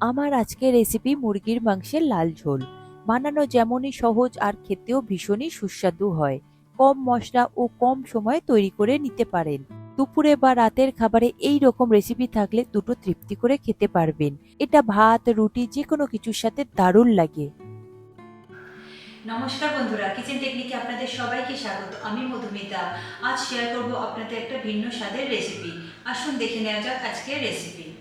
আমার আজকের রেসিপি মুরগির মাংসের লাল ঝোল। বানানো যেমনই সহজ আর খেতেও ভীষণই সুস্বাদু হয়। কম মশলা ও কম সময়ে তৈরি করে নিতে পারেন। দুপুরে বা রাতের খাবারে এই রকম রেসিপি থাকলে দুটো তৃপ্তি করে খেতে পারবেন। এটা ভাত, রুটি যে কোনো কিছুর সাথে দারুণ লাগে। নমস্কার বন্ধুরা কিচেন টেকনিকে আপনাদের সবাইকে স্বাগত। আমি মধুমিতা। আজ শেয়ার করব আপনাদের একটা ভিন্ন স্বাদের রেসিপি আসুন দেখে নেওয়া যাক আজকের রেসিপি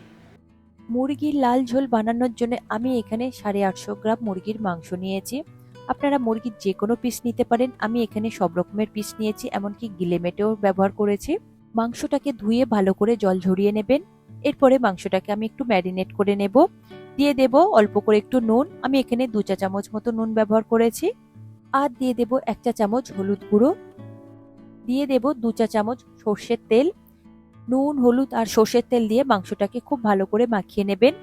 মুরগির লাল ঝোল বানানোর জন্য আমি এখানে সাড়ে আটশো গ্রাম মুরগির মাংস নিয়েছি। আপনারা মুরগির যে কোনো পিস নিতে পারেন। আমি এখানে সব রকমের পিস নিয়েছি, এমনকি গিলেমেটেও ব্যবহার করেছি। মাংসটাকে ধুয়ে ভালো করে জল ঝরিয়ে নেবেন। এরপরে মাংসটাকে আমি একটু ম্যারিনেট করে নেব। দিয়ে দেব অল্প করে একটু নুন। আমি এখানে দু চা চামচ মতো নুন ব্যবহার করেছি। আর দিয়ে দেব এক চা চামচ হলুদ গুঁড়ো। দিয়ে দেব দু চা চামচ সর্ষের তেল। নুন, হলুদ আর সর্ষের তেল দিয়ে মাংসটাকে খুব ভালো করে মাখিয়ে নেবেন।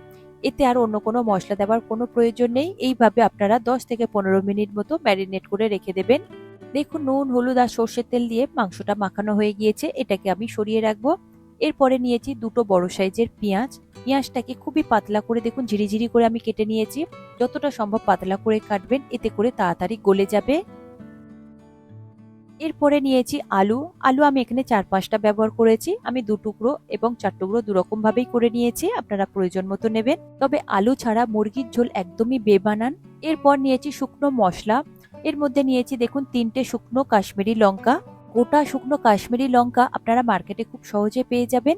এতে আর অন্য কোনো মশলা দেওয়ার কোনো প্রয়োজন নেই। এইভাবে আপনারা দশ থেকে পনেরো মিনিট মতো ম্যারিনেট করে রেখে দেবেন। দেখুন, নুন, হলুদ আর সর্ষের তেল দিয়ে মাংসটা মাখানো হয়ে গিয়েছে। এটাকে আমি সরিয়ে রাখব। এরপরে নিয়েছি দুটো বড় সাইজের পেঁয়াজ। পেঁয়াজটাকে খুবই পাতলা করে দেখুন, ঝিরিঝিরি করে আমি কেটে নিয়েছি। যতটা সম্ভব পাতলা করে কাটবেন, এতে করে তাড়াতাড়ি গলে যাবে। এরপরে নিয়েছি আলু। আলু আমি এখানে চার পাঁচটা ব্যবহার করেছি। আমি দু টুকরো এবং চার টুকরো দুরকম ভাবেই করে নিয়েছি। আপনারা প্রয়োজন মতো নেবেন। তবে আলু ছাড়া মুরগির ঝোল একদমই বেবানান। এরপর নিয়েছি শুকনো মশলা। এর মধ্যে নিয়েছি দেখুন তিনটে শুকনো কাশ্মীরি লঙ্কা। গোটা শুকনো কাশ্মীরি লঙ্কা আপনারা মার্কেটে খুব সহজে পেয়ে যাবেন।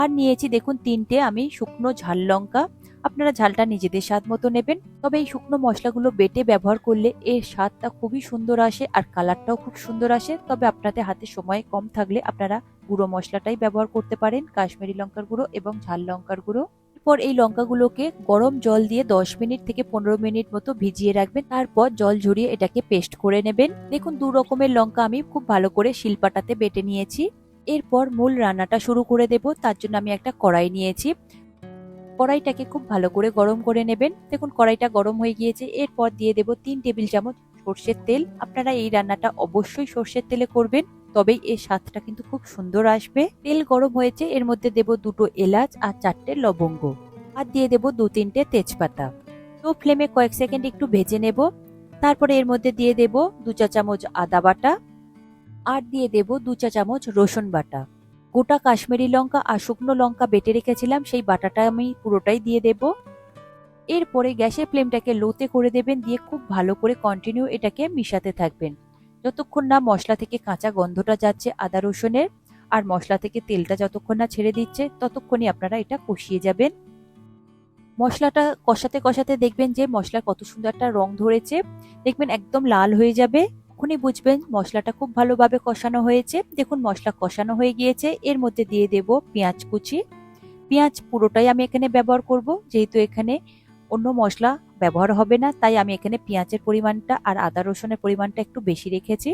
আর নিয়েছি দেখুন তিনটে, আমি শুকনো ঝাল লঙ্কা। আপনারা ঝালটা নিজেদের স্বাদ মতো নেবেন। তবে এই শুকনো মশলাগুলো বেটে ব্যবহার করলে এর স্বাদটা খুবই সুন্দর আসে আর কালারটাও খুব সুন্দর আসে। তবে আপনাদের হাতে সময় কম থাকলে আপনারা গুঁড়ো মশলাটাই ব্যবহার করতে পারেন, কাশ্মীরি লঙ্কার গুঁড়ো এবং ঝাল লঙ্কার গুঁড়ো। এরপর এই লঙ্কাগুলোকে গরম জল দিয়ে দশ মিনিট থেকে পনেরো মিনিট মতো ভিজিয়ে রাখবেন। তারপর জল ঝরিয়ে এটাকে পেস্ট করে নেবেন। দেখুন দু রকমের লঙ্কা আমি খুব ভালো করে শিলপাটাতে বেটে নিয়েছি। এরপর মূল রান্নাটা শুরু করে দেব। তার জন্য আমি একটা কড়াই নিয়েছি। কড়াইটাকে খুব ভালো করে গরম করে নেবেন। দেখুন, কড়াইটা গরম হয়ে গিয়েছে। এরপর দিয়ে দেব তিন টেবিল চামচ সর্ষের তেল। আপনারা এই রান্নাটা অবশ্যই সর্ষের তেলে করবেন, তবেই এর স্বাদটা কিন্তু খুব সুন্দর আসবে। তেল গরম হয়েছে, এর মধ্যে দেব দুটো এলাচ আর চারটে লবঙ্গ। আর দিয়ে দেব দু তিনটে তেজপাতা। তো ফ্লেমে কয়েক সেকেন্ড একটু ভেজে নেব। তারপরে এর মধ্যে দিয়ে দেব দু চা চামচ আদা বাটা। আর দিয়ে দেব দু চা চামচ রসুন বাটা। গোটা কাশ্মীরি লঙ্কা আর শুকনো লঙ্কা বেটে রেখেছিলাম, সেই বাটাটা আমি পুরোটাই দিয়ে দেব। এরপরে গ্যাসের ফ্লেমটাকে লোতে করে দেবেন, দিয়ে খুব ভালো করে কন্টিনিউ এটাকে মিশাতে থাকবেন। যতক্ষণ না মশলা থেকে কাঁচা গন্ধটা যাচ্ছে আদা রসুনের, আর মশলা থেকে তেলটা যতক্ষণ না ছেড়ে দিচ্ছে, ততক্ষণই আপনারা এটা কষিয়ে যাবেন। মশলাটা কষাতে কষাতে দেখবেন যে মশলা কত সুন্দর একটা রং ধরেছে, দেখবেন একদম লাল হয়ে যাবে। তখনই বুঝবেন মশলাটা খুব ভালোভাবে কষানো হয়েছে। দেখুন মশলা কষানো হয়ে গিয়েছে। এর মধ্যে দিয়ে দেব পেঁয়াজ কুচি। পেঁয়াজ পুরোটাই আমি এখানে ব্যবহার করব। যেহেতু এখানে অন্য মশলা ব্যবহার হবে না, তাই আমি এখানে পেঁয়াজের পরিমাণটা আর আদা রসুনের পরিমাণটা একটু বেশি রেখেছি।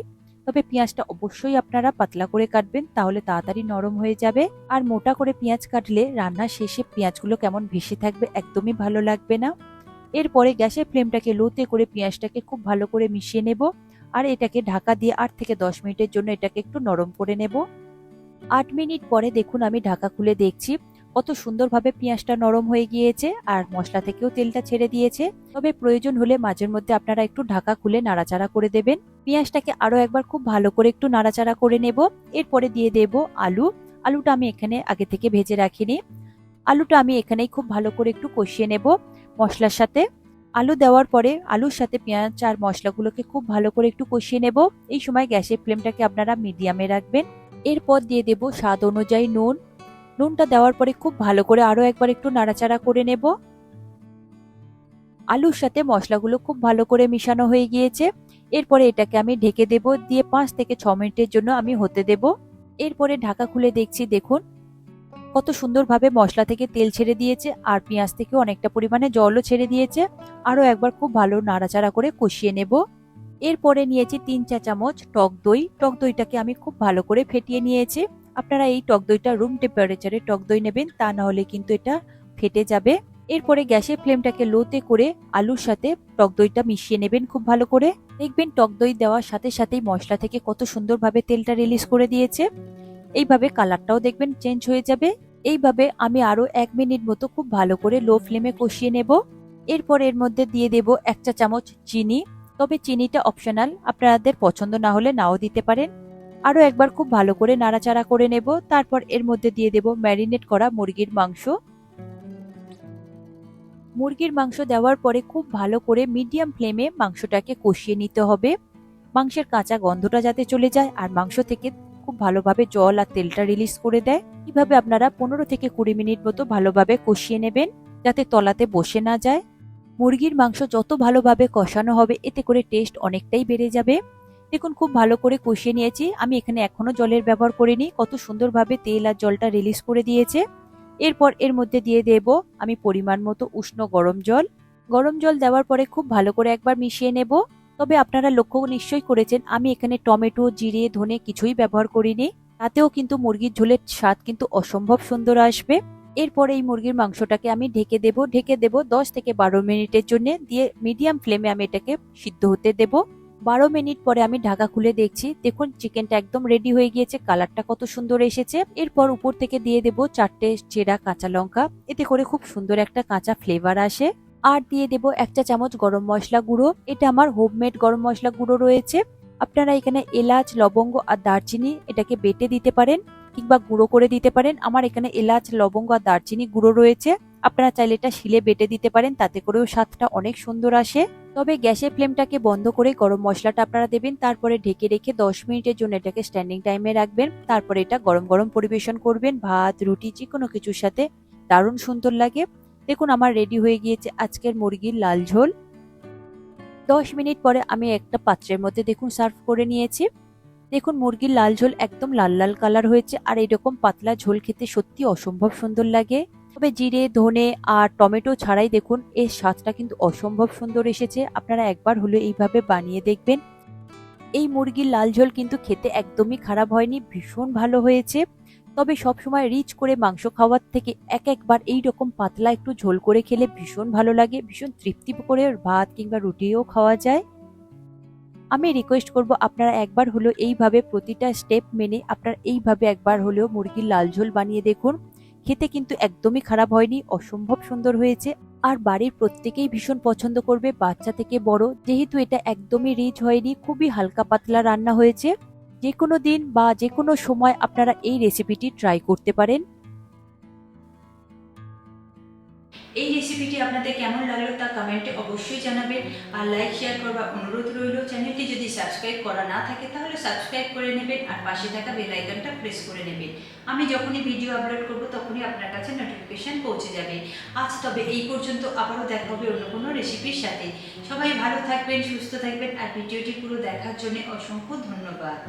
তবে পেঁয়াজটা অবশ্যই আপনারা পাতলা করে কাটবেন, তাহলে তাড়াতাড়ি নরম হয়ে যাবে। আর মোটা করে পেঁয়াজ কাটলে রান্নার শেষে পেঁয়াজগুলো কেমন ভেসে থাকবে একদমই ভালো লাগবে না। এরপরে গ্যাসের ফ্লেমটাকে লোতে করে পেঁয়াজটাকে খুব ভালো করে মিশিয়ে নেব। আর এটাকে ঢাকা দিয়ে আট থেকে দশ মিনিটের জন্য এটাকে একটু নরম করে নেব। আট মিনিট পরে দেখুন আমি ঢাকা খুলে দেখছি, কত সুন্দরভাবে পেঁয়াজটা নরম হয়ে গিয়েছে আর মশলা থেকেও তেলটা ছেড়ে দিয়েছে। তবে প্রয়োজন হলে মাঝের মধ্যে আপনারা একটু ঢাকা খুলে নাড়াচাড়া করে দেবেন। পেঁয়াজটাকে আরও একবার খুব ভালো করে একটু নাড়াচাড়া করে নেব। এরপরে দিয়ে দেব আলু। আলুটা আমি এখানে আগে থেকে ভেজে রাখিনি। আলুটা আমি এখানেই খুব ভালো করে একটু কষিয়ে নেব মশলার সাথে। আলু দেওয়ার পরে আলুর সাথে পেঁয়াজ আর মশলাগুলোকে খুব ভালো করে একটু কষিয়ে নেব। এই সময় গ্যাসের ফ্লেমটাকে আপনারা মিডিয়ামে রাখবেন। এরপর দিয়ে দেব স্বাদ অনুযায়ী নুন। নুনটা দেওয়ার পরে খুব ভালো করে আরও একবার একটু নাড়াচাড়া করে নেব। আলুর সাথে মশলাগুলো খুব ভালো করে মিশানো হয়ে গিয়েছে। এরপরে এটাকে আমি ঢেকে দেব। দিয়ে পাঁচ থেকে ছ মিনিটের জন্য আমি হতে দেব। এরপরে ঢাকা খুলে দেখছি, দেখুন কত সুন্দরভাবে মশলা থেকে তেল ছেড়ে দিয়েছে আর পেঁয়াজ থেকে অনেকটা পরিমাণে জলও ছেড়ে দিয়েছে। আরও একবার খুব ভালো নাড়াচাড়া করে কষিয়ে নেব। এরপরে নিয়েছি তিন চা চামচ টক দই। টক দইটাকে আমি খুব ভালো করে ফেটিয়ে নিয়েছি। আপনারা এই টক দইটা রুম টেম্পারেচারে টক দই নেবেন, তা না হলে কিন্তু এটা ফেটে যাবে। এরপরে গ্যাসের ফ্লেমটাকে লোতে করে আলুর সাথে টক দইটা মিশিয়ে নেবেন খুব ভালো করে। দেখবেন টক দই দেওয়ার সাথে সাথেই মশলা থেকে কত সুন্দরভাবে তেলটা রিলিজ করে দিয়েছে। এইভাবে কালারটাও দেখবেন চেঞ্জ হয়ে যাবে। এইভাবে আমি আরও এক মিনিট মতো খুব ভালো করে লো ফ্লেমে কষিয়ে নেব। এরপর এর মধ্যে দিয়ে দেব এক চা চামচ চিনি। তবে চিনিটা অপশনাল, আপনাদের পছন্দ না হলে নাও দিতে পারেন। আরও একবার খুব ভালো করে নাড়াচাড়া করে নেব। তারপর এর মধ্যে দিয়ে দেব ম্যারিনেট করা মুরগির মাংস। মুরগির মাংস দেওয়ার পরে খুব ভালো করে মিডিয়াম ফ্লেমে মাংসটাকে কষিয়ে নিতে হবে। মাংসের কাঁচা গন্ধটা যাতে চলে যায় আর মাংস থেকে খুব ভালোভাবে জল আর তেলটা রিলিজ করে দেয়। কীভাবে আপনারা পনেরো থেকে কুড়ি মিনিট মতো ভালোভাবে কষিয়ে নেবেন, যাতে তলাতে বসে না যায়। মুরগির মাংস যত ভালোভাবে কষানো হবে, এতে করে টেস্ট অনেকটাই বেড়ে যাবে। দেখুন, খুব ভালো করে কষিয়ে নিয়েছি। আমি এখানে এখনও জলের ব্যবহার করিনি। কত সুন্দরভাবে তেল আর জলটা রিলিজ করে দিয়েছে। এরপর এর মধ্যে দিয়ে দেব আমি পরিমাণ মতো উষ্ণ গরম জল। গরম জল দেওয়ার পরে খুব ভালো করে একবার মিশিয়ে নেব। তবে আপনারা লক্ষ্য নিশ্চয়ই করেছেন, আমি এখানে টমেটো, জিরে, ধনে কিছুই ব্যবহার করিনি। তাতেও কিন্তু মুরগির ঝোলের স্বাদ কিন্তু অসম্ভব সুন্দর আসবে। এরপর এই মুরগির মাংসটাকে আমি ঢেকে দেব ঢেকে দেব দশ থেকে বারো মিনিটের জন্য দিয়ে মিডিয়াম ফ্লেমে আমি এটাকে সিদ্ধ হতে দেব। বারো মিনিট পরে আমি ঢাকা খুলে দেখছি, দেখুন চিকেনটা একদম রেডি হয়ে গিয়েছে কালারটা কত সুন্দর এসেছে। এরপর উপর থেকে দিয়ে দেব চারটে চেরা কাঁচা লঙ্কা, এতে করে খুব সুন্দর একটা কাঁচা ফ্লেভার আসে। আর দিয়ে দেব এক চা চামচ গরম মশলা গুঁড়ো। এটা আমার হোমমেড গরম মশলা গুঁড়ো রয়েছে। আপনারা এখানে এলাচ, লবঙ্গ আর দারচিনি এটাকে বেটে দিতে পারেন কিংবা গুঁড়ো করে দিতে পারেন। আমার এখানে এলাচ, লবঙ্গ আর দারচিনি গুঁড়ো রয়েছে। আপনারা চাইলে এটা শিলে বেটে দিতে পারেন, তাতে করেও স্বাদটা অনেক সুন্দর আসে। তবে গ্যাসের ফ্লেমটাকে বন্ধ করে গরম মশলাটা আপনারা দেবেন। তারপরে ঢেকে রেখে দশ মিনিটের জন্য এটাকে স্ট্যান্ডিং টাইমে রাখবেন। তারপরে এটা গরম গরম পরিবেশন করবেন। ভাত, রুটি যে কোনো কিছুর সাথে দারুণ সুন্দর লাগে। দেখুন, আমার রেডি হয়ে গিয়েছে আজকের মুরগির লাল ঝোল। দশ মিনিট পরে আমি একটা পাত্রের মধ্যে দেখুন সার্ভ করে নিয়েছি। দেখুন, মুরগির লাল ঝোল একদম লাল লাল কালার হয়েছে আর এরকম পাতলা ঝোল খেতে সত্যি অসম্ভব সুন্দর লাগে। তবে জিরে, ধনে আর টমেটো ছাড়াই দেখুন, এর স্বাদটা কিন্তু অসম্ভব সুন্দর এসেছে। আপনারা একবার হলে এইভাবে বানিয়ে দেখবেন। এই মুরগির লাল ঝোল কিন্তু খেতে একদমই খারাপ হয়নি, ভীষণ ভালো হয়েছে। তবে সবসময় রিচ করে মাংস খাওয়ার থেকে এক একবার এই রকম পাতলা একটু ঝোল করে খেলে ভীষণ ভালো লাগে, ভীষণ তৃপ্তি করে ভাত কিংবা রুটিও খাওয়া যায়। আমি রিকোয়েস্ট করব আপনারা একবার হলেও এইভাবে প্রতিটা স্টেপ মেনে আপনারা এইভাবে একবার হলেও মুরগির লাল ঝোল বানিয়ে দেখুন। খেতে কিন্তু একদমই খারাপ হয়নি, অসম্ভব সুন্দর হয়েছে। আর বাড়ির প্রত্যেকেই ভীষণ পছন্দ করবে, বাচ্চা থেকে বড়। যেহেতু এটা একদমই রিচ হয়নি, খুবই হালকা পাতলা রান্না হয়েছে। যে কোনো দিন বা যে কোনো সময় আপনারা এই রেসিপিটি ট্রাই করতে পারেন। এই রেসিপিটি আপনাদের কেমন লাগল তা কমেন্টে অবশ্যই জানাবেন। আর লাইক শেয়ার করবার অনুরোধ রইল। চ্যানেলটি যদি সাবস্ক্রাইব করা না থাকে, তাহলে সাবস্ক্রাইব করে নেবেন আর পাশে থাকা বেল আইকনটা প্রেস করে নেবেন। আমি যখনই ভিডিও আপলোড করব, তখনই আপনার কাছে নোটিফিকেশন পৌঁছে যাবে। আজ তবে এই পর্যন্ত, আবারও দেখা হবে অন্য কোনো রেসিপির সাথে। সবাই ভালো থাকবেন, সুস্থ থাকবেন, আর ভিডিওটি পুরো দেখার জন্য অসংখ্য ধন্যবাদ।